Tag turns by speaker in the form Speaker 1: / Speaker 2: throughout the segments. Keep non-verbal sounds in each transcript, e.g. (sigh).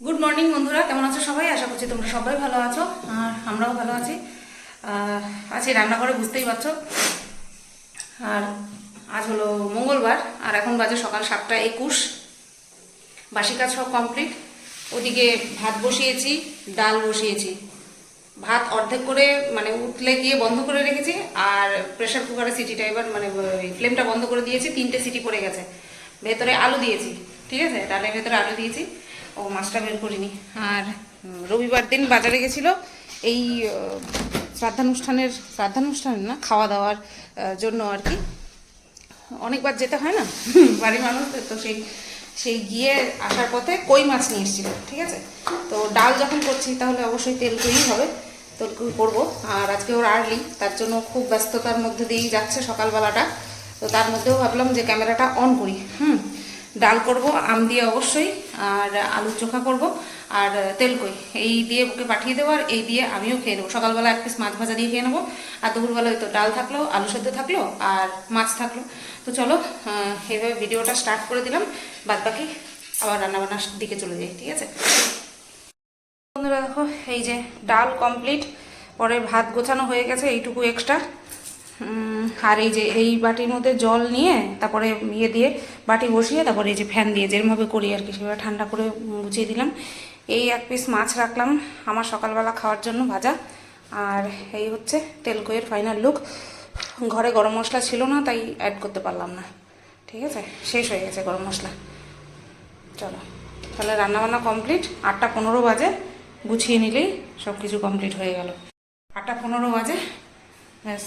Speaker 1: Good morning বন্ধুরা। কেমন আছো সবাই? আশা করছি তোমরা সবাই ভালো আছো। আর আমরাও ভালো আছি। আছি রান্নাঘরে বুঝতেই পারছ। আর আজ হলো মঙ্গলবার। আর এখন বাজে সকাল সাতটা একুশ। বাসি কাজ সব কমপ্লিট। ওদিকে ভাত বসিয়েছি, ডাল বসিয়েছি। ভাত অর্ধেক করে মানে উঠলে গিয়ে বন্ধ করে রেখেছি। আর প্রেশার কুকারে সিটিটা এবার মানে ফ্লেমটা বন্ধ করে দিয়েছি। তিনটে সিটি পড়ে গেছে। ভেতরে আলু দিয়েছি। ঠিক আছে? ডালের ভেতরে আলু দিয়েছি। ও মাছটা বের করিনি। আর রবিবার দিন বাজারে গেছিল, এই শ্রাদ্ধানুষ্ঠানের, শ্রাদ্ধানুষ্ঠান না খাওয়া দাওয়ার জন্য আর কি। অনেকবার যেতে হয় না, (laughs) বাড়ির মানুষদের, তো সেই সেই গিয়ে আসার পথে কই মাছ নিয়ে এসেছিল, ঠিক আছে? তো ডাল যখন করছি, তাহলে অবশ্যই তেল কই হবে, তেল তেলকুই করব। আর আজকে ওর আর্লি, তার জন্য খুব ব্যস্ততার মধ্যে দিয়েই যাচ্ছে সকালবেলাটা। তো তার মধ্যেও ভাবলাম যে ক্যামেরাটা অন করি, হুম? ডাল করব, আম দিয়ে অবশ্যই, আর আলু চোখা করব, আর তেলকই এই দিয়ে ওকে পাঠিয়ে দেবো, আর এই দিয়ে আমিও খেয়ে নেব। সকালবেলা এক পিস মাছ ভাজা দিয়ে খেয়ে নেব, আর দুপুরবেলা হয়তো ডাল থাকল, আলু সেদ্ধ থাকল, আর মাছ থাকল। তো চলো এইভাবে ভিডিওটা স্টার্ট করে দিলাম বাদ বাকি আবার রান্নাবান্নার দিকে চলে যাই, ঠিক আছে? বন্ধুরা দেখো, এই যে ডাল কমপ্লিট পরে ভাত গোছানো হয়ে গেছে, এইটুকু এক্সট্রা আর এই যে এই বাটির মধ্যে জল নিয়ে তারপরে ইয়ে দিয়ে বাটি বসিয়ে তারপরে এই যে ফ্যান দিয়ে যেরমভাবে করি আর কি, সেভাবে ঠান্ডা করে গুছিয়ে দিলাম। এই এক পিস মাছ রাখলাম আমার সকালবেলা খাওয়ার জন্য ভাজা। আর এই হচ্ছে তেলকইয়ের ফাইনাল লুক ঘরে গরম মশলা ছিল না, তাই অ্যাড করতে পারলাম না। ঠিক আছে? শেষ হয়ে গেছে গরম মশলা। চলো। তাহলে রান্নাবান্না কমপ্লিট আটটা পনেরো বাজে। গুছিয়ে নিলেই সব কিছু কমপ্লিট হয়ে গেল। আটটা পনেরো বাজে। ব্যাস।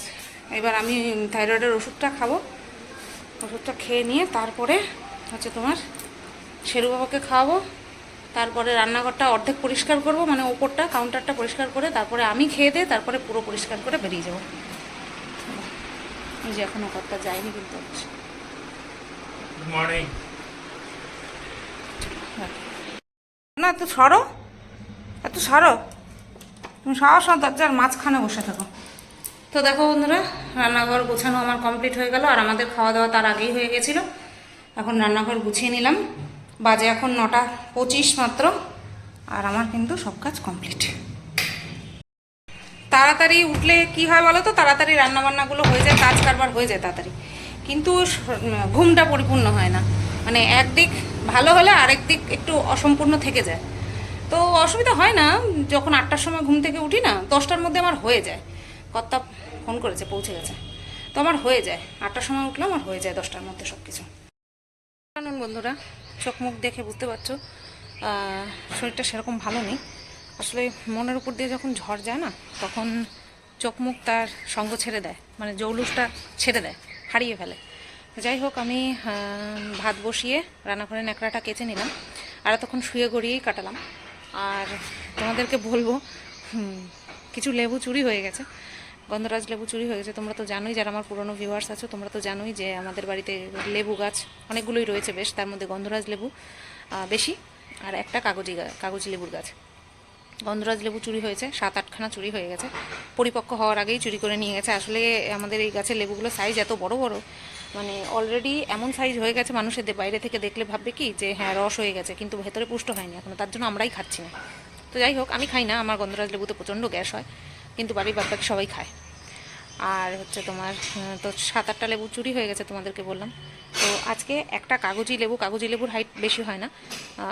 Speaker 1: এবার আমি থাইরয়েডের ওষুধটা খাব। ওষুধটা খেয়ে নিয়ে তারপরে হচ্ছে তোমার শেরু বাবাকে খাওয়াবো। তারপরে রান্নাঘরটা অর্ধেক পরিষ্কার করব মানে ওপরটা কাউন্টারটা পরিষ্কার করে তারপরে আমি খেয়ে দিয়ে তারপরে পুরো পরিষ্কার করে বেরিয়ে যাব। এই যে এখনও কর্তা যায়নি কিন্তু না এত সরো? এত সরো? তুমি সব সব দরজার মাঝখানে বসে থাকো। তো দেখো বন্ধুরা, রান্নাঘর গোছানো আমার কমপ্লিট হয়ে গেল। আর আমাদের খাওয়া দাওয়া তার আগেই হয়ে গেছিল। এখন রান্নাঘর গুছিয়ে নিলাম। বাজে এখন নটা পঁচিশ মাত্র। আর আমার কিন্তু সব কাজ কমপ্লিট তাড়াতাড়ি উঠলে কি হয় বলো তো? তাড়াতাড়ি রান্নাবান্নাগুলো হয়ে যায়, কাজ কারবার হয়ে যায় তাড়াতাড়ি। কিন্তু ঘুমটা পরিপূর্ণ হয় না। মানে একদিক ভালো হলে আরেক দিক একটু অসম্পূর্ণ থেকে যায়। তো অসুবিধা হয় না। যখন আটটার সময় ঘুম থেকে উঠি না, দশটার মধ্যে আমার হয়ে যায়। কর্তা ফোন করেছে, পৌঁছে গেছে। তো আমার হয়ে যায়। আটটার সময় উঠলে আমার হয়ে যায় দশটার মধ্যে সব কিছু জানুন বন্ধুরা, চোখ মুখ দেখে বুঝতে পারছ শরীরটা সেরকম ভালো নেই। আসলে মনের উপর দিয়ে যখন ঝড় যায় না, তখন চোখ মুখ তার সঙ্গ ছেড়ে দেয় মানে জৌলুসটা ছেড়ে দেয়, হারিয়ে ফেলে। যাই হোক, আমি ভাত বসিয়ে রান্নাঘরে ন্যাকড়াটা কেচে নিলাম। আর তখন শুয়ে গড়িয়েই কাটালাম। আর তোমাদেরকে বলব কিছু লেবু চুরি হয়ে গেছে। গন্ধরাজ লেবু চুরি হয়ে গেছে, তোমরা তো জানোই যারা আমার পুরনো ভিউয়ার্স আছো, তোমরা তো জানোই যে আমাদের বাড়িতে লেবু গাছ অনেকগুলোই রয়েছে বেশ, তার মধ্যে গন্ধরাজ লেবু বেশি, আর একটা কাগজি কাগজি লেবুর গাছ। গন্ধরাজ লেবু চুরি হয়েছে, সাত আটখানা চুরি হয়ে গেছে, পরিপক্ক হওয়ার আগেই চুরি করে নিয়ে গেছে। আসলে আমাদের এই গাছের লেবুগুলো সাইজ এত বড় বড় মানে অলরেডি এমন সাইজ হয়ে গেছে মানুষের বাইরে থেকে দেখলে ভাববে কি যে হ্যাঁ রস হয়ে গেছে, কিন্তু ভেতরে পুষ্ট হয়নি এখনও, তার জন্য আমরাই খাচ্ছি না। তো যাই হোক, আমি খাই না, আমার গন্ধরাজ লেবুতে প্রচণ্ড গ্যাস হয়। কিন্তু বাড়ির বাদবাকি সবাই খায়। আর হচ্ছে তোমার তো সাত আটটা লেবু চুরি হয়ে গেছে তোমাদেরকে বললাম। তো আজকে একটা কাগজি লেবু, কাগজি লেবুর হাইট বেশি হয় না।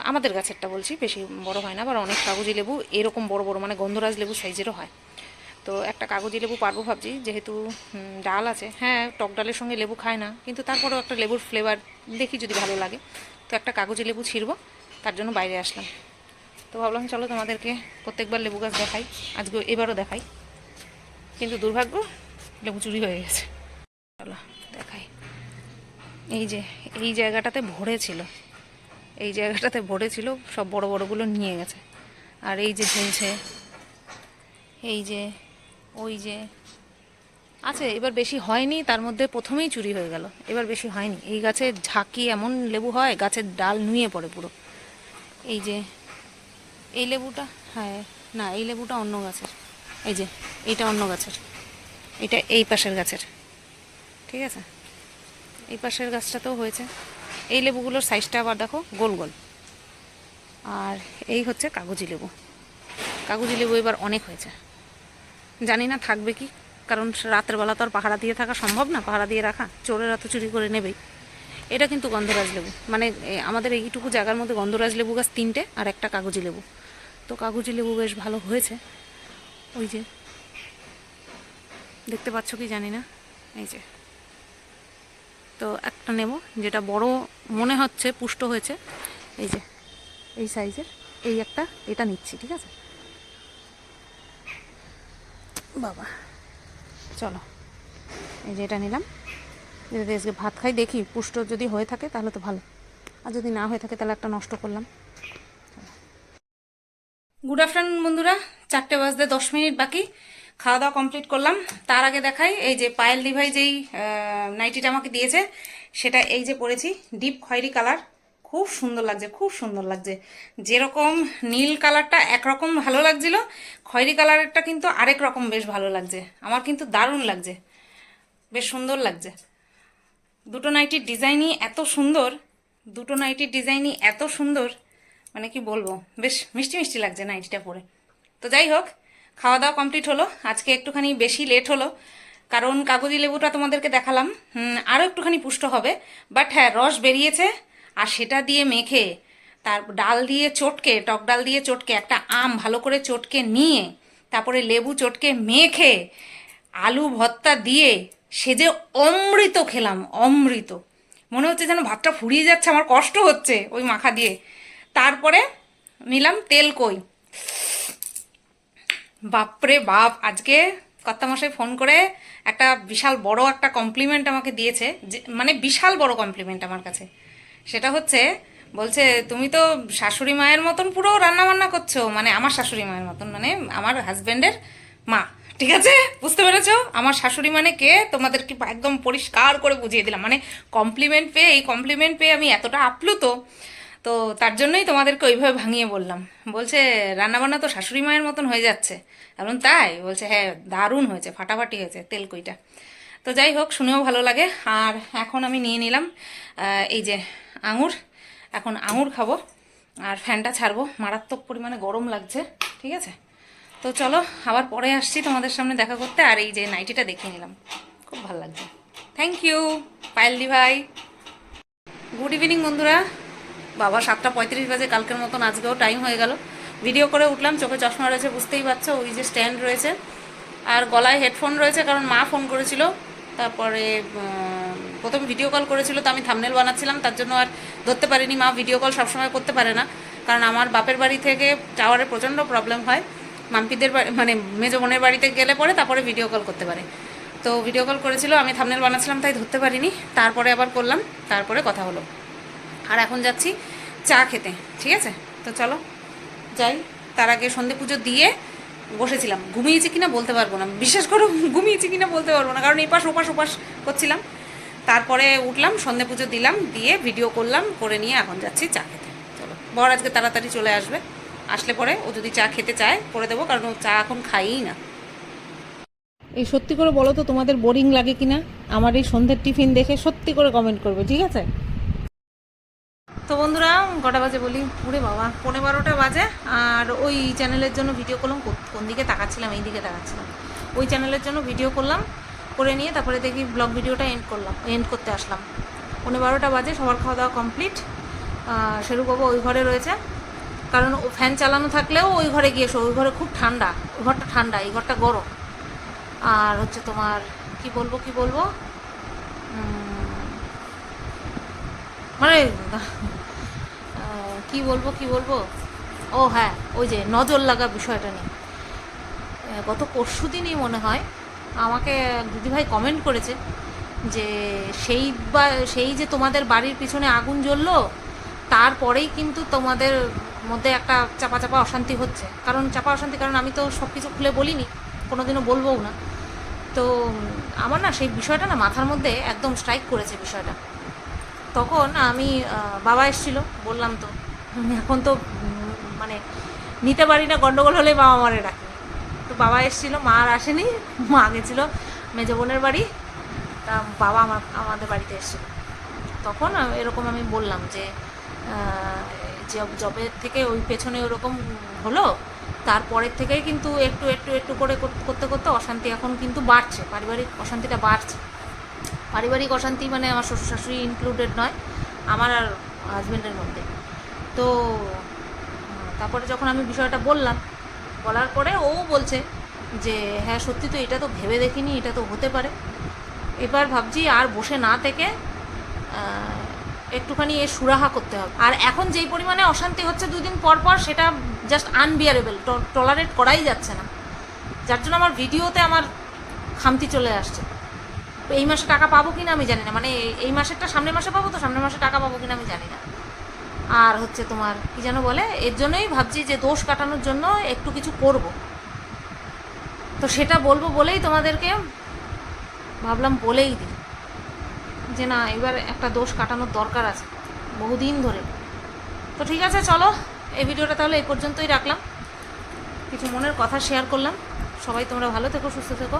Speaker 1: আমাদের গাছেরটা বলছি, বেশি বড় হয় না, আবার অনেক কাগজি লেবু এরকম বড় বড় মানে গন্ধরাজ লেবু সাইজেরও হয়। তো একটা কাগজি লেবু পারব ভাবছি, যেহেতু ডাল আছে। হ্যাঁ টক ডালের সঙ্গে লেবু খায় না, কিন্তু তারপরেও একটা লেবুর ফ্লেভার দেখি যদি ভালো লাগে। তো একটা কাগজি লেবু ছিঁড়বো, তার জন্য বাইরে আসলাম। তো ভাবলাম চলো তোমাদেরকে প্রত্যেকবার লেবু গাছ দেখাই। আজকে এবারও দেখাই। কিন্তু দুর্ভাগ্য, লেবু চুরি হয়ে গেছে। চলো দেখাই। এই যে, এই জায়গাটাতে ভরে ছিল। এই জায়গাটাতে ভরে ছিল, সব বড় বড়গুলো নিয়ে গেছে। আর এই যে ঝুলছে, এই যে, ওই যে, আছে, এবার বেশি হয়নি, তার মধ্যে প্রথমেই চুরি হয়ে গেল। এবার বেশি হয়নি। এই গাছে ঝাঁকি এমন লেবু হয়, গাছের ডাল নুয়ে পড়ে পুরো। এই যে এই লেবুটা? হ্যাঁ না, এই লেবুটা অন্য গাছের। এই যে এইটা অন্য গাছের। এটা এই পাশের গাছের। ঠিক আছে? এই পাশের গাছটাতেও হয়েছে। এই লেবুগুলোর সাইজটা আবার দেখো, গোল গোল। আর এই হচ্ছে কাগজি লেবু। কাগজি লেবু এবার অনেক হয়েছে। জানি না থাকবে কি, কারণ রাতের বেলা তো আর পাহারা দিয়ে থাকা সম্ভব না। পাহারা দিয়ে রাখা, চোরেরা তো চুরি করে নেবেই। এটা কিন্তু গন্ধরাজ লেবু। মানে আমাদের এইটুকু জায়গার মধ্যে গন্ধরাজ লেবু গাছ তিনটে আর একটা কাগজি লেবু। তো কাগজি লেবু বেশ ভালো হয়েছে। ওই যে, দেখতে পাচ্ছ কি জানি না? এই যে। তো একটা নেব, যেটা বড় মনে হচ্ছে, পুষ্ট হয়েছে। এই যে, এই সাইজের, এই একটা, এটা নিচ্ছি, ঠিক আছে? বাবা, চলো। এই যে এটা নিলাম। যদি আজকে ভাত খাই, দেখি পুষ্ট যদি হয়ে থাকে তাহলে তো ভালো। আর যদি না হয়ে থাকে তাহলে একটা নষ্ট করলাম। গুড আফটারনুন বন্ধুরা, চারটে বাজতে দশ মিনিট বাকি। খাওয়া দাওয়া কমপ্লিট করলাম। তার আগে দেখাই, এই যে পায়েল দিভাই যেই নাইটিটা আমাকে দিয়েছে, সেটা এই যে পরেছি ডিপ খয়েরি কালার খুব সুন্দর লাগছে, খুব সুন্দর লাগছে। যেরকম নীল কালারটা একরকম ভালো লাগছিল, খয়েরি কালারেরটা কিন্তু আরেক রকম বেশ ভালো লাগছে। আমার কিন্তু দারুণ লাগছে। বেশ সুন্দর লাগছে। দুটো নাইটির ডিজাইনই এত সুন্দর, দুটো নাইটির ডিজাইনই এত সুন্দর মানে কি বলব, বেশ মিষ্টি মিষ্টি লাগছে নাইটিটা পরে। তো যাই হোক খাওয়া দাওয়া কমপ্লিট হলো, আজকে একটুখানি বেশি লেট হলো, কারণ কাগজি লেবুটা তোমাদেরকে দেখালাম আরও একটুখানি পুষ্ট হবে বাট হ্যাঁ রস বেরিয়েছে, আর সেটা দিয়ে মেখে, তার ডাল দিয়ে চটকে, টক ডাল দিয়ে চটকে, একটা আম ভালো করে চটকে নিয়ে, তারপরে লেবু চটকে মেখে, আলু ভর্তা দিয়ে সে যে অমৃত খেলাম, অমৃত। মনে হচ্ছে যেন ভাতটা ফুরিয়ে যাচ্ছে, আমার কষ্ট হচ্ছে ওই মাখা দিয়ে। তারপরে নিলাম তেল কই। বাপরে বাপ, আজকে কর্তামশাই ফোন করে একটা বিশাল বড় একটা কমপ্লিমেন্ট আমাকে দিয়েছে, যে মানে বিশাল বড় কমপ্লিমেন্ট আমার কাছে। সেটা হচ্ছে, বলছে, তুমি তো শাশুড়ি মায়ের মতন পুরো রান্না বান্না করছ মানে আমার শাশুড়ি মায়ের মতন মানে আমার হাজব্যান্ডের মা। ঠিক আছে? বুঝতে পেরেছ? আমার শাশুড়ি মানে কে? তোমাদেরকে একদম পরিষ্কার করে বুঝিয়ে দিলাম। মানে কমপ্লিমেন্ট পেয়ে, এই কমপ্লিমেন্ট পেয়ে আমি এতটা আপ্লুত, তো তার জন্যই তোমাদেরকে ওইভাবে ভাঙিয়ে বললাম। বলছে, রান্নাবান্না তো শাশুড়ি মায়ের মতন হয়ে যাচ্ছে। এখন তাই? বলছে হ্যাঁ দারুণ হয়েছে, ফাটাফাটি হয়েছে তেলকুইটা তো যাই হোক, শুনেও ভালো লাগে। আর এখন আমি নিয়ে নিলাম এই যে আঙুর। এখন আঙুর খাব, আর ফ্যানটা ছাড়বো। মারাত্মক পরিমাণে গরম লাগছে, ঠিক আছে? তো চলো, আবার পরে আসছি তোমাদের সামনে দেখা করতে। আর এই যে নাইটিটা দেখিয়ে নিলাম। খুব ভালো লাগছে। থ্যাংক ইউ পায়েলদি ভাই। গুড ইভিনিং বন্ধুরা। বাবা, সাতটা পঁয়ত্রিশ বাজে, কালকের মতন আজকেও টাইম হয়ে গেল। ভিডিও করে উঠলাম, চোখে চশমা রয়েছে, বুঝতেই পারছ, ওই যে স্ট্যান্ড রয়েছে। আর গলায় হেডফোন রয়েছে, কারণ মা ফোন করেছিল। তারপরে প্রথম ভিডিও কল করেছিল, তো আমি থামনেল বানাচ্ছিলাম, তার জন্য আর ধরতে পারিনি। মা ভিডিও কল সবসময় করতে পারে না। কারণ আমার বাপের বাড়ি থেকে টাওয়ারে প্রচণ্ড প্রবলেম হয়। মাম্পিদের বাড়ি মানে মেজো বোনের বাড়িতে গেলে পরে তারপরে ভিডিও কল করতে পারে। তো ভিডিও কল করেছিল, আমি থামনেল বানাচ্ছিলাম, তাই ধরতে পারিনি। তারপরে আবার করলাম, তারপরে কথা হলো। আর এখন যাচ্ছি চা খেতে, ঠিক আছে? তো চলো, যাই। তার আগে সন্ধে পুজো দিয়ে বসেছিলাম। ঘুমিয়েছি কিনা বলতে পারব না। বিশেষ করে ঘুমিয়েছি কিনা বলতে পারব না, কারণ এপাশ ওপাশ ওপাশ করছিলাম। তারপরে উঠলাম, সন্ধে পুজো দিলাম, দিয়ে ভিডিও করলাম, করে নিয়ে এখন যাচ্ছি চা খেতে। চলো, বর আজকে তাড়াতাড়ি চলে আসবে। আসলে পরে ও যদি চা খেতে চায় করে দেবো কারণ ও চা এখন খাইই না। এই সত্যি করে বলো তো তোমাদের বোরিং লাগে কিনা? আমার এই সন্ধ্যের টিফিন দেখে সত্যি করে কমেন্ট করবে ঠিক আছে? তো বন্ধুরা কটা বাজে বলি? পুরে বাবা পনেরো বারোটা বাজে আর ওই চ্যানেলের জন্য ভিডিও করলাম কোন দিকে তাকাচ্ছিলাম এই দিকে তাকাচ্ছিলাম। ওই চ্যানেলের জন্য ভিডিও করলাম করে নিয়ে তারপরে দেখি ব্লগ ভিডিওটা এন্ড করলাম এন্ড করতে আসলাম। পনেরো বারোটা বাজে সবার খাওয়া দাওয়া কমপ্লিট শেরু বাবু ওই ঘরে রয়েছে। কারণ ফ্যান চালানো থাকলেও ওই ঘরে গিয়ে শো ওই ঘরে খুব ঠান্ডা। ওই ঘরটা ঠান্ডা, এই ঘরটা গরম। আর হচ্ছে তোমার, কি বলব কি বলব? মানে কি বলব কি বলব? ও হ্যাঁ ওই যে নজর লাগা বিষয়টা নিয়ে। গত পরশু দিনই মনে হয় আমাকে দিদিভাই কমেন্ট করেছে যে সেই বা, সেই যে তোমাদের বাড়ির পিছনে আগুন জ্বললো, তারপরেই কিন্তু তোমাদের মধ্যে একটা চাপা চাপা অশান্তি হচ্ছে। কারণ চাপা অশান্তি, কারণ আমি তো সব কিছু খুলে বলিনি, কোনোদিনও বলবোও না। তো আমার না সেই বিষয়টা না মাথার মধ্যে একদম স্ট্রাইক করেছে বিষয়টা। তখন আমি বাবা এসেছিল, বললাম তো এখন তো মানে নিতে পারি না, গন্ডগোল হলে বাবা মারে ডাকে। তো বাবা এসেছিল, মা আর আসেনি, মা গেছিল মেজো বোনের বাড়ি, তা বাবা আমার, আমাদের বাড়িতে এসেছিল। তখন এরকম আমি বললাম যে জব থেকে ওই পেছনে ওরকম হলো, তারপরের থেকেই কিন্তু একটু একটু একটু করে কর- করতে করতে অশান্তি এখন কিন্তু বাড়ছে, পারিবারিক অশান্তিটা বাড়ছে। পারিবারিক অশান্তি মানে আমার শ্বশুর শাশুড়ি ইনক্লুডেড নয়, আমার আর হাজব্যান্ডের মধ্যে। তো, তারপরে যখন আমি বিষয়টা বললাম, বলার পরে ও বলছে যে হ্যাঁ সত্যি তো এটা তো ভেবে দেখিনি, এটা তো হতে পারে। এবার ভাবছি আর বসে না থেকে একটুখানি এ সুরাহা করতে হবে। আর এখন যেই পরিমাণে অশান্তি হচ্ছে দুদিন পর পর, সেটা জাস্ট আনবিয়ারেবল টলারেট করাই যাচ্ছে না। যার জন্য আমার ভিডিওতে আমার খামতি চলে আসছে। এই মাসে টাকা পাবো কিনা আমি জানি না। মানে এই- মাসেরটা সামনের মাসে পাবো তো, সামনের মাসে টাকা পাবো কিনা আমি জানি না। আর হচ্ছে তোমার, কি যেন বলে, এর জন্যই ভাবছি যে দোষ কাটানোর জন্য একটু কিছু করব। তো সেটা বলব বলেই তোমাদেরকে ভাবলাম বলেই দিই। যে না, এবার একটা দোষ কাটানোর দরকার আছে, বহুদিন ধরে। তো ঠিক আছে, চলো, এই ভিডিওটা তাহলে এই পর্যন্তই রাখলাম। কিছু মনের কথা শেয়ার করলাম। সবাই তোমরা ভালো থেকো, সুস্থ থেকো।